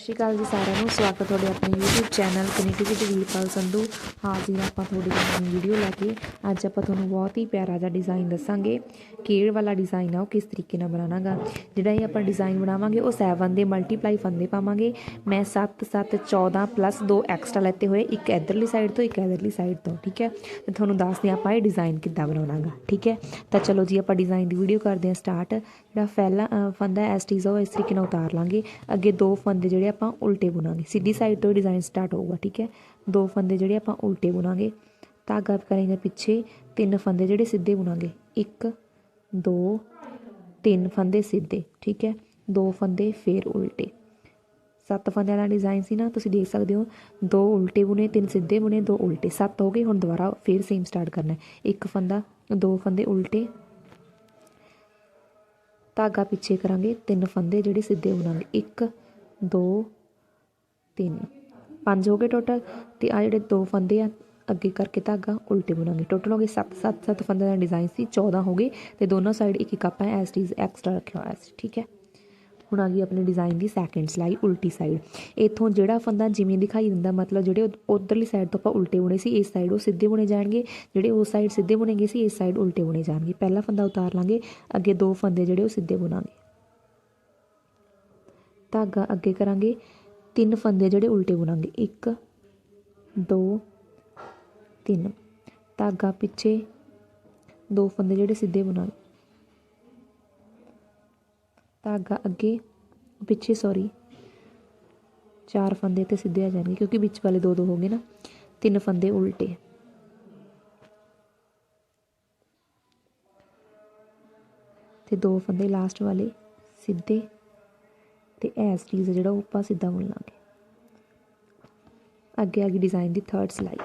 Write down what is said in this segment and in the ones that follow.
ਸਤਿ ਸ਼੍ਰੀ ਅਕਾਲ ਜੀ ਸਾਰਿਆਂ ਨੂੰ। ਸਵਾਗਤ ਤੁਹਾਡੇ ਆਪਣੇ YouTube channel connectivity Veerpal Sandhu. ਹਾਜ਼ਰ ਆਪਾਂ ਤੁਹਾਡੇ ਲਈ ਨਵੀਂ ਵੀਡੀਓ ਲੈ ਕੇ ਅੱਜ ਆਪਾਂ ਤੁਹਾਨੂੰ ਬਹੁਤ ਹੀ ਪਿਆਰਾ ਜਿਹਾ ਡਿਜ਼ਾਈਨ ਦੱਸਾਂਗੇ। ਕੇੜ ਵਾਲਾ ਡਿਜ਼ਾਈਨ ਆ ਉਹ ਕਿਸ ਤਰੀਕੇ ਨਾਲ ਬਣਾਉਣਾਗਾ। ਜਿਹੜਾ ਇਹ ਆਪਾਂ ਡਿਜ਼ਾਈਨ ਬਣਾਵਾਂਗੇ ਉਹ 7 ਦੇ ਮਲਟੀਪਲਾਈ ਫੰਦੇ ਪਾਵਾਂਗੇ। ਮੈਂ 7 7 14 ਪਲੱਸ 2 ਐਕਸਟਰਾ ਲੈਤੇ ਹੋਏ ਇੱਕ ਇਧਰਲੀ ਸਾਈਡ ਤੋਂ ਇੱਕ ਇਧਰਲੀ ਸਾਈਡ ਤੋਂ ਠੀਕ ਹੈ? ਤੇ ਤੁਹਾਨੂੰ ਦੱਸਦੇ ਹਾਂ ਆਪਾਂ ਇਹ ਡਿਜ਼ਾਈਨ ਕਿੱਦਾਂ ਬਣਾਉਣਾਗਾ ਠੀਕ ਹੈ? ਤਾਂ ਚਲੋ ਜੀ ਆਪਾਂ ਡਿਜ਼ਾਈਨ ਦੀ ਵੀਡੀਓ ਕਰਦੇ ਹਾਂ ਸਟਾਰਟ ਜਿਹੜਾ ਪਹਿਲਾ ਅ, ਫੰਦਾ ਐਸਟੀਜ਼ ਉਹ ਇਸ ਤਰੀਕੇ ਨਾਲ ਉਤਾਰ ਲਾਂਗੇ। ਅੱਗੇ ਦੋ ਫੰਦੇ ਜਿਹੜੇ ਆਪਾਂ ਉਲਟੇ ਬੁਣਾਂਗੇ। ਸਿੱਧੀ ਸਾਈਡ ਤੋਂ ਡਿਜ਼ਾਈਨ ਸਟਾਰਟ ਹੋਊਗਾ, ਠੀਕ ਹੈ? ਦੋ ਫੰਦੇ ਜਿਹੜੇ ਆਪਾਂ ਉਲਟੇ ਬੁਣਾਂਗੇ। ਧਾਗਾ ਕਰਾਂਗੇ ਪਿੱਛੇ, ਤਿੰਨ ਫੰਦੇ ਜਿਹੜੇ ਸਿੱਧੇ ਬੁਣਾਂਗੇ। ਇੱਕ, ਦੋ, ਤਿੰਨ ਫੰਦੇ ਸਿੱਧੇ, ਠੀਕ ਹੈ? ਦੋ ਫੰਦੇ ਫੇਰ ਉਲਟੇ। ਸੱਤ ਫੰਦਿਆਂ ਦਾ ਡਿਜ਼ਾਈਨ ਸੀ ਨਾ, ਤੁਸੀਂ ਦੇਖ ਸਕਦੇ ਹੋ, ਦੋ ਉਲਟੇ ਬੁਣੇ, ਤਿੰਨ ਸਿੱਧੇ ਬੁਣੇ, ਦੋ ਉਲਟੇ। ਸੱਤ ਹੋ ਗਏ, ਹੁਣ ਦੁਬਾਰਾ ਫੇਰ ਸੇਮ ਸਟਾਰਟ ਕਰਨਾ ਹੈ। ਇੱਕ ਫੰਦਾ, ਦੋ ਫੰਦੇ ਉਲਟੇ। ਧਾਗਾ ਪਿੱਛੇ ਕਰਾਂਗੇ, ਤਿੰਨ ਫੰਦੇ ਜਿਹੜੇ ਸਿੱਧੇ ਬੁਣਾਂਗੇ। ਇੱਕ ਦੋ, ਤਿੰਨ। ਪੰਜ ਹੋ ਗਏ ਟੋਟਲ ਤੇ ਆ ਜਿਹੜੇ ਦੋ ਫੰਦੇ ਆ, ਅੱਗੇ ਕਰਕੇ ਧਾਗਾ, ਉਲਟੇ ਬੁਣਾਂਗੇ। ਟੋਟਲ ਹੋ ਗਏ 7 7 7 ਫੰਦੇ ਦਾ ਡਿਜ਼ਾਈਨ ਸੀ 14 ਹੋ ਗਏ ਤੇ ਦੋਨੋਂ ਸਾਈਡ ਇੱਕ ਇੱਕ ਆਪਾਂ ਐਸ ਟੀਜ਼ ਐਕਸਟਰਾ ਰੱਖਿਆ ਹੋਇਆ ਸੀ, ਠੀਕ ਹੈ? ਹੁਣ ਆ ਗਈ ਆਪਣੇ ਡਿਜ਼ਾਈਨ ਦੀ ਸੈਕੰਡ ਸਲਾਈ ਉਲਟੀ ਸਾਈਡ ਇੱਥੋਂ ਜਿਹੜਾ ਫੰਦਾ ਜਿਵੇਂ ਦਿਖਾਈ ਦਿੰਦਾ, ਮਤਲਬ ਜਿਹੜੇ ਉਧਰਲੀ ਸਾਈਡ ਤੋਂ ਆਪਾਂ ਉਲਟੇ ਬੁਣੇ ਸੀ, ਇਸ ਸਾਈਡ ਉਹ ਸਿੱਧੇ ਬੁਣੇ ਜਾਣਗੇ। ਜਿਹੜੇ ਉਸ ਸਾਈਡ ਸਿੱਧੇ ਬੁਣੇਗੇ ਸੀ, ਇਸ ਸਾਈਡ ਉਲਟੇ ਬੁਣੇ ਜਾਣਗੇ। ਪਹਿਲਾ ਫੰਦਾ ਉਤਾਰ ਲਾਂਗੇ, ਅੱਗੇ ਦੋ ਫੰਦੇ ਜਿਹੜੇ ਉਹ ਸਿੱਧੇ ਬੁਣਾਂਗੇ। ਧਾਗਾ ਅੱਗੇ ਕਰਾਂਗੇ, ਤਿੰਨ ਫੰਦੇ ਜਿਹੜੇ ਉਲਟੇ ਬੁਣਾਂਗੇ। 1 2 3 ਧਾਗਾ ਪਿੱਛੇ ਦੋ ਫੰਦੇ ਜਿਹੜੇ ਸਿੱਧੇ ਬੁਣਾਂਗੇ। ਧਾਗਾ ਅੱਗੇ, ਪਿੱਛੇ ਸੌਰੀ ਚਾਰ ਫੰਦੇ ਤੇ ਸਿੱਧੇ ਆ ਜਾਣਗੇ ਕਿਉਂਕਿ ਵਿੱਚ ਵਾਲੇ ਦੋ ਦੋ ਹੋ ਗਏ ਨਾ। ਤਿੰਨ ਫੰਦੇ ਉਲਟੇ। ਤੇ ਦੋ ਫੰਦੇ ਲਾਸਟ ਵਾਲੇ ਸਿੱਧੇ। ਤੇ ਐਸ ਟੀਜ਼ ਜਿਹੜਾ ਉਹ ਆਪਾਂ ਸਿੱਧਾ ਬੁਣ ਲਾਂਗੇ। ਅੱਗੇ ਆ ਗਈ ਡਿਜ਼ਾਈਨ ਦੀ ਥਰਡ ਸਿਲਾਈ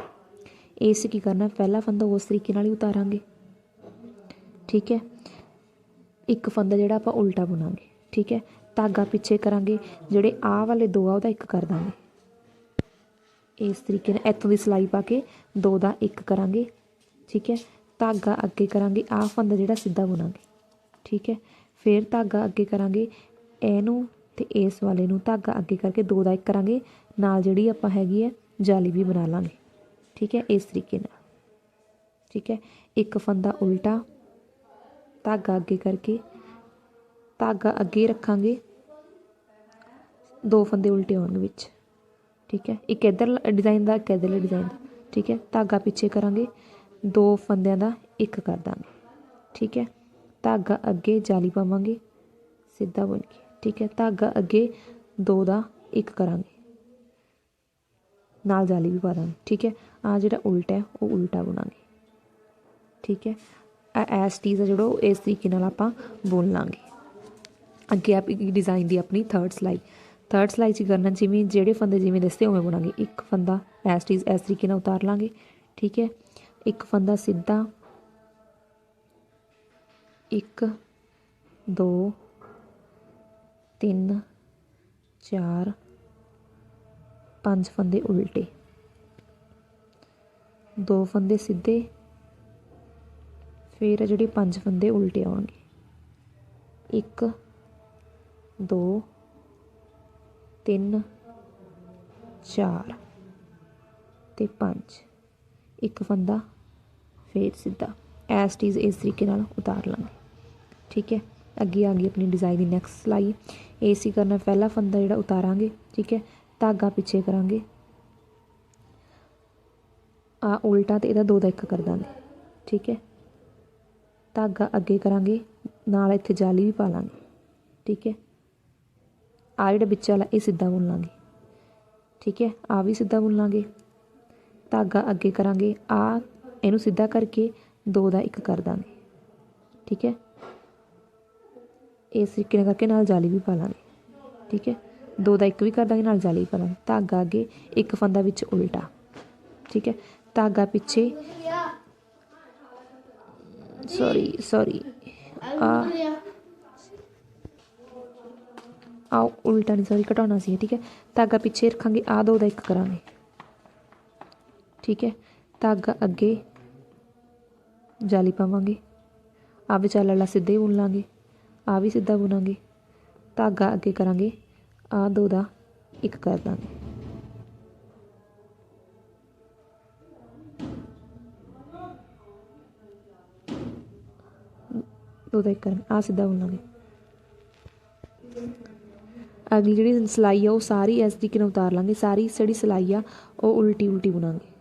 ਇਸ ਕੀ ਕਰਨਾ, ਪਹਿਲਾ ਫੰਦਾ ਉਸ ਤਰੀਕੇ ਨਾਲ ਹੀ ਉਤਾਰਾਂਗੇ। ਠੀਕ ਹੈ? ਇੱਕ ਫੰਦਾ ਜਿਹੜਾ ਆਪਾਂ ਉਲਟਾ ਬੁਣਾਂਗੇ। ਠੀਕ ਹੈ? ਧਾਗਾ ਪਿੱਛੇ ਕਰਾਂਗੇ, ਜਿਹੜੇ ਆਹ ਵਾਲੇ ਦੋ ਆ, ਉਹਦਾ ਇੱਕ ਕਰ ਦਾਂਗੇ। ਇਸ ਤਰੀਕੇ ਨਾਲ ਇੱਥੋਂ ਦੀ ਸਿਲਾਈ ਪਾ ਕੇ ਦੋ ਦਾ ਇੱਕ ਕਰਾਂਗੇ। ਠੀਕ ਹੈ? ਧਾਗਾ ਅੱਗੇ ਕਰਾਂਗੇ, ਆਹ ਫੰਦਾ ਜਿਹੜਾ ਸਿੱਧਾ ਬੁਣਾਂਗੇ। ਠੀਕ ਹੈ? ਫਿਰ ਧਾਗਾ ਅੱਗੇ ਕਰਾਂਗੇ, ਇਹਨੂੰ ਤੇ ਇਸ ਵਾਲੇ ਨੂੰ ਧਾਗਾ ਅੱਗੇ ਕਰਕੇ ਦੋ ਦਾ ਇੱਕ ਕਰਾਂਗੇ। ਨਾਲ ਜਿਹੜੀ ਆਪਾਂ ਹੈਗੀ ਹੈ, ਜਾਲੀ ਵੀ ਬਣਾ ਲਾਂਗੇ। ਠੀਕ ਹੈ, ਇਸ ਤਰੀਕੇ ਨਾਲ। ਠੀਕ ਹੈ, ਇੱਕ ਫੰਦਾ ਉਲਟਾ ਧਾਗਾ ਅੱਗੇ ਕਰਕੇ ਧਾਗਾ ਅੱਗੇ ਰੱਖਾਂਗੇ। ਦੋ ਫੰਦੇ ਉਲਟੇ ਹੋਣਗੇ ਵਿੱਚ। ਠੀਕ ਹੈ, ਇੱਕ ਇਧਰ ਡਿਜ਼ਾਈਨ ਦਾ, ਇੱਕ ਇਧਰਲੇ ਡਿਜ਼ਾਈਨ ਦਾ। ਠੀਕ ਹੈ, ਧਾਗਾ ਪਿੱਛੇ ਕਰਾਂਗੇ। ਦੋ ਫੰਦਿਆਂ ਦਾ ਇੱਕ ਕਰ ਦਾਂਗੇ। ਠੀਕ ਹੈ, ਧਾਗਾ ਅੱਗੇ ਜਾਲੀ ਪਾਵਾਂਗੇ। ਸਿੱਧਾ ਬਣ ਕੇ। ਠੀਕ ਹੈ, ਧਾਗਾ ਅੱਗੇ ਦੋ ਦਾ ਇੱਕ ਕਰਾਂਗੇ। ਨਾਲ ਜਾਲੀ ਵੀ ਪਾ ਦਾਂਗੇ, ਠੀਕ ਹੈ। ਆ ਜਿਹੜਾ ਉਲਟਾ ਹੈ, ਉਹ ਉਲਟਾ ਬੁਣਾਂਗੇ। ਠੀਕ ਹੈ ਐਸ ਟੀਜ਼ ਆ ਜਿਹੜਾ ਉਹ ਇਸ ਤਰੀਕੇ ਨਾਲ ਆਪਾਂ ਬੁਣ ਲਾਂਗੇ। ਅੱਗੇ ਆਪ ਡਿਜ਼ਾਈਨ ਦੀ ਆਪਣੀ ਥਰਡ ਸਲਾਈ ਥਰਡ ਸਲਾਈ 'ਚ ਕਰਨਾ, ਜਿਵੇਂ ਜਿਹੜੇ ਫੰਦੇ ਜਿਵੇਂ ਦੱਸੇ ਉਵੇਂ ਬੁਣਾਂਗੇ। ਇੱਕ ਫੰਦਾ ਐਸ ਟੀਜ਼ ਇਸ ਤਰੀਕੇ ਨਾਲ ਉਤਾਰ ਲਾਂਗੇ, ਠੀਕ ਹੈ। ਇੱਕ ਫੰਦਾ ਸਿੱਧਾ, ਇੱਕ, ਦੋ ਤਿੰਨ, ਚਾਰ, ਪੰਜ ਫੰਦੇ ਉਲਟੇ। ਦੋ ਫੰਦੇ ਸਿੱਧੇ, ਫਿਰ ਆ ਜਿਹੜੇ ਪੰਜ ਫੰਦੇ ਉਲਟੇ ਆਉਣਗੇ। ਇੱਕ, ਦੋ, ਤਿੰਨ, ਚਾਰ ਤੇ ਪੰਜ। ਇੱਕ ਫੰਦਾ ਫੇਰ ਸਿੱਧਾ। ਐਸ ਟੀਜ਼ ਇਸ ਤਰੀਕੇ ਨਾਲ ਉਤਾਰ ਲਾਂਗੇ। ਠੀਕ ਹੈ? ਅੱਗੇ ਆ ਗਈ ਆਪਣੀ ਡਿਜ਼ਾਈਨ ਦੀ ਨੈਕਸਟ ਸਲਾਈ ਇਹ ਸੀ ਕਰਨਾ, ਪਹਿਲਾ ਫੰਦਾ ਜਿਹੜਾ ਉਤਾਰਾਂਗੇ, ਠੀਕ ਹੈ, ਧਾਗਾ ਪਿੱਛੇ ਕਰਾਂਗੇ। ਆ ਉਲਟਾ ਤੇ ਇਹਦਾ ਦੋ ਦਾ ਇੱਕ ਕਰ ਦਾਂਗੇ, ਠੀਕ ਹੈ। ਧਾਗਾ ਅੱਗੇ ਕਰਾਂਗੇ, ਨਾਲ ਇੱਥੇ ਜਾਲੀ ਵੀ ਪਾ ਲਾਂਗੇ, ਠੀਕ ਹੈ। ਆ ਜਿਹੜਾ ਵਿੱਚ ਵਾਲਾ, ਇਹ ਸਿੱਧਾ ਬੁਣ ਲਾਂਗੇ, ਠੀਕ ਹੈ। ਆ ਵੀ ਸਿੱਧਾ ਬੁਣ ਲਾਂਗੇ। ਧਾਗਾ ਅੱਗੇ ਕਰਾਂਗੇ, ਆ ਇਹਨੂੰ ਸਿੱਧਾ ਕਰਕੇ ਦੋ ਦਾ ਇੱਕ ਕਰ ਦਾਂਗੇ, ਠੀਕ ਹੈ। ਇਸ ਤਰੀਕੇ ਨਾਲ ਕਰਕੇ ਨਾਲ ਜਾਲੀ ਵੀ ਪਾ ਲਾਂਗੇ, ਠੀਕ ਹੈ? ਦੋ ਦਾ ਇੱਕ ਵੀ ਕਰ ਦਾਂਗੇ, ਨਾਲ ਜਾਲੀ ਵੀ ਪਾ ਲਾਂਗੇ। ਧਾਗਾ ਅੱਗੇ ਇੱਕ ਫੰਦਾ ਵਿੱਚ ਉਲਟਾ, ਠੀਕ ਹੈ? ਧਾਗਾ ਪਿੱਛੇ। ਸੌਰੀ ਸੌਰੀ ਆ। ਆਓ, ਉਲਟਾ ਨਹੀਂ ਸੌਰੀ ਘਟਾਉਣਾ ਸੀ ਠੀਕ ਹੈ? ਧਾਗਾ ਪਿੱਛੇ ਰੱਖਾਂਗੇ ਆ ਦੋ ਦਾ ਇੱਕ ਕਰਾਂਗੇ। ਠੀਕ ਹੈ? ਧਾਗਾ ਅੱਗੇ ਜਾਲੀ ਪਾਵਾਂਗੇ। ਆ ਵਿਚਾਲਾ ਸਿੱਧੇ ਹੀ ਬੁਣ ਲਾਂਗੇ। ਆ ਵੀ ਸਿੱਧਾ ਬੁਣਾਂਗੇ। ਧਾਗਾ ਅੱਗੇ ਕਰਾਂਗੇ। ਆ ਦੋ ਦਾ ਇੱਕ ਕਰ ਦਾਂਗੇ। ਦੋ ਦਾ ਇੱਕ ਕਰ ਆ ਸਿੱਧਾ ਬੁਣਾਂਗੇ। ਅਗਲੀ ਜਿਹੜੀ ਸਿਲਾਈ ਆ, ਉਹ ਸਾਰੀ ਇਸ ਤਰੀਕੇ ਨਾਲ ਉਤਾਰ ਲਾਂਗੇ। ਸਾਰੀ ਜਿਹੜੀ ਸਿਲਾਈ ਆ, ਉਹ ਉਲਟੀ ਉਲਟੀ ਬੁਣਾਂਗੇ।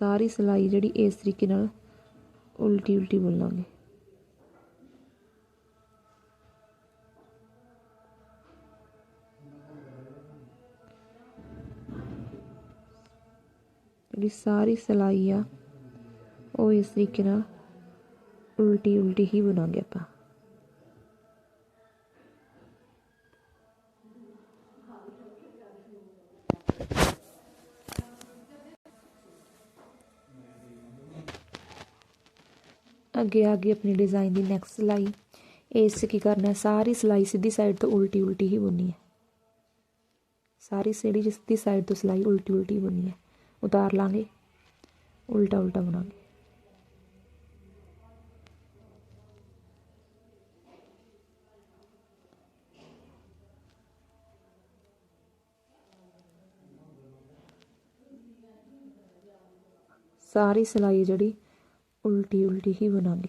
ਸਾਰੀ ਸਿਲਾਈ ਜਿਹੜੀ ਇਸ ਤਰੀਕੇ ਨਾਲ ਉਲਟੀ ਉਲਟੀ ਬੁਣ ਬੁਣਾਂਗੇ ਜਿਹੜੀ ਸਾਰੀ ਸਿਲਾਈ ਆ ਉਹ ਇਸ ਤਰੀਕੇ ਨਾਲ ਉਲਟੀ ਉਲਟੀ ਹੀ ਬਣਾਉਂਗੇ ਆਪਾਂ। ਅੱਗੇ ਆ ਗਈ ਆਪਣੀ ਡਿਜ਼ਾਈਨ ਦੀ ਨੈਕਸਟ ਸਿਲਾਈ। ਇਸ 'ਚ ਕੀ ਕਰਨਾ, ਸਾਰੀ ਸਿਲਾਈ ਸਿੱਧੀ ਸਾਈਡ ਤੋਂ ਉਲਟੀ ਉਲਟੀ ਹੀ ਬੁਣਨੀ ਹੈ। ਸਾਰੀ ਸਿੜੀ ਜਿਸ ਦੀ ਸਾਈਡ ਤੋਂ ਸਿਲਾਈ ਉਲਟੀ ਉਲਟੀ ਬੁਣਨੀ ਹੈ। ਉਤਾਰ ਲਾਂਗੇ ਉਲਟਾ ਉਲਟਾ ਬਣਾਂਗੇ ਸਾਰੀ ਸਿਲਾਈ ਜਿਹੜੀ ਉਲਟੀ ਉਲਟੀ ਹੀ ਬਣਾਂਗੇ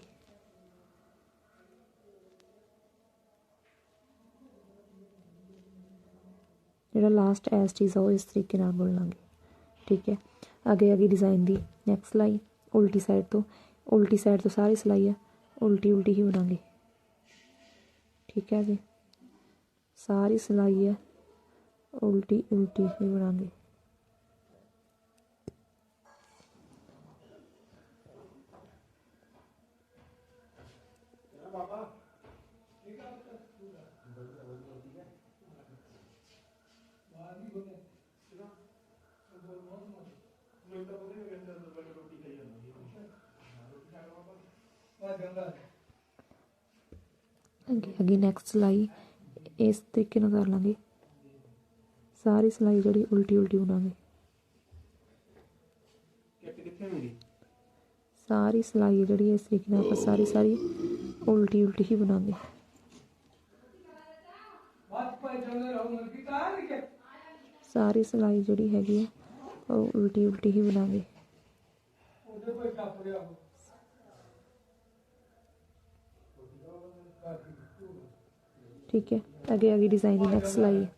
ਜਿਹੜਾ ਲਾਸਟ ਐਸ ਚੀਜ਼ ਆ ਉਹ ਇਸ ਤਰੀਕੇ ਨਾਲ ਬੁਣ ਲਾਂਗੇ ਠੀਕ ਹੈ। ਅੱਗੇ ਗਈ ਡਿਜ਼ਾਈਨ ਦੀ ਨੈਕਸਟ ਸਿਲਾਈ, ਉਲਟੀ ਸਾਈਡ ਤੋਂ, ਉਲਟੀ ਸਾਈਡ ਤੋਂ ਸਾਰੀ ਸਿਲਾਈ ਆ, ਉਲਟੀ ਉਲਟੀ ਹੀ ਬਣਾਉਂਗੇ ਠੀਕ ਹੈ ਜੀ। ਸਾਰੀ ਸਿਲਾਈ ਹੈ ਉਲਟੀ ਉਲਟੀ ਹੀ ਬਣਾਂਗੇ। ਅੱਗੇ ਅੱਗੇ ਨੈਕਸਟ ਸਿਲਾਈ। ਇਸ ਤਰੀਕੇ ਨਾਲ ਕਰ ਲਾਂਗੇ। ਸਾਰੀ ਸਿਲਾਈ ਜਿਹੜੀ ਉਲਟੀ ਉਲਟੀ ਮੇਰੀ ਸਾਰੀ ਸਿਲਾਈ ਜਿਹੜੀ ਇਸ ਤਰੀਕੇ ਨਾਲ ਆਪਾਂ ਸਾਰੀ ਸਾਰੀ ਉਲਟੀ ਉਲਟੀ ਹੀ ਬਣਾਂਗੇ। ਸਾਰੀ ਸਿਲਾਈ ਜਿਹੜੀ ਹੈਗੀ ਆ ਉਹ ਉਲਟੀ ਉਲਟੀ ਹੀ ਬਣਾਂਗੇ। ਠੀਕ ਹੈ, ਅੱਗੇ ਅੱਗੇ ਡਿਜ਼ਾਈਨ ਦੀ ਨੈਕਸਟ ਸਿਲਾਈ ਹੈ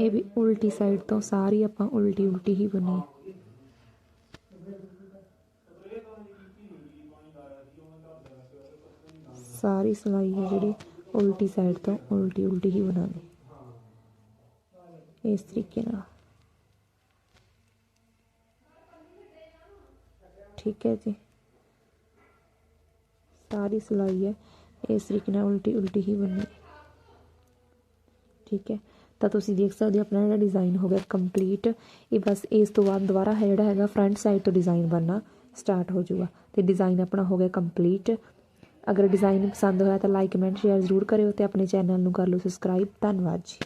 ਇਹ ਵੀ ਉਲਟੀ ਸਾਈਡ ਤੋਂ ਸਾਰੀ ਆਪਾਂ ਉਲਟੀ ਉਲਟੀ ਹੀ ਬਣੀ ਸਾਰੀ ਸਿਲਾਈ ਹੈ ਜਿਹੜੀ, ਉਲਟੀ ਸਾਈਡ ਤੋਂ ਉਲਟੀ ਉਲਟੀ ਹੀ ਬਣਾਉਣੀ। ਇਸ ਤਰੀਕੇ ਨਾਲ। ਠੀਕ ਹੈ ਜੀ। ਸਾਰੀ ਸਿਲਾਈ ਹੈ, ਇਸ ਤਰੀਕੇ ਨਾਲ ਉਲਟੀ ਉਲਟੀ ਹੀ ਬਣਨੀ ਠੀਕ ਹੈ, ਤਾਂ ਤੁਸੀਂ ਦੇਖ ਸਕਦੇ ਹੋ ਆਪਣਾ ਜਿਹੜਾ ਡਿਜ਼ਾਈਨ ਹੋ ਗਿਆ ਕੰਪਲੀਟ ਇਹ ਬਸ ਇਸ ਤੋਂ ਬਾਅਦ ਦੁਬਾਰਾ ਹੈ ਜਿਹੜਾ ਹੈਗਾ ਫਰੰਟ ਸਾਈਡ ਤੋਂ ਡਿਜ਼ਾਈਨ ਬਣਨਾ ਸਟਾਰਟ ਹੋ ਜਾਊਗਾ। ਤੇ ਡਿਜ਼ਾਈਨ ਆਪਣਾ ਹੋ ਗਿਆ ਕੰਪਲੀਟ ਅਗਰ ਡਿਜ਼ਾਈਨ ਪਸੰਦ ਹੋਇਆ ਤਾਂ ਲਾਈਕ ਕਮੈਂਟ ਸ਼ੇਅਰ ਜ਼ਰੂਰ ਕਰਿਓ ਤੇ ਆਪਣੇ ਚੈਨਲ ਨੂੰ ਕਰ ਲਓ ਸਬਸਕ੍ਰਾਈਬ ਧੰਨਵਾਦ ਜੀ।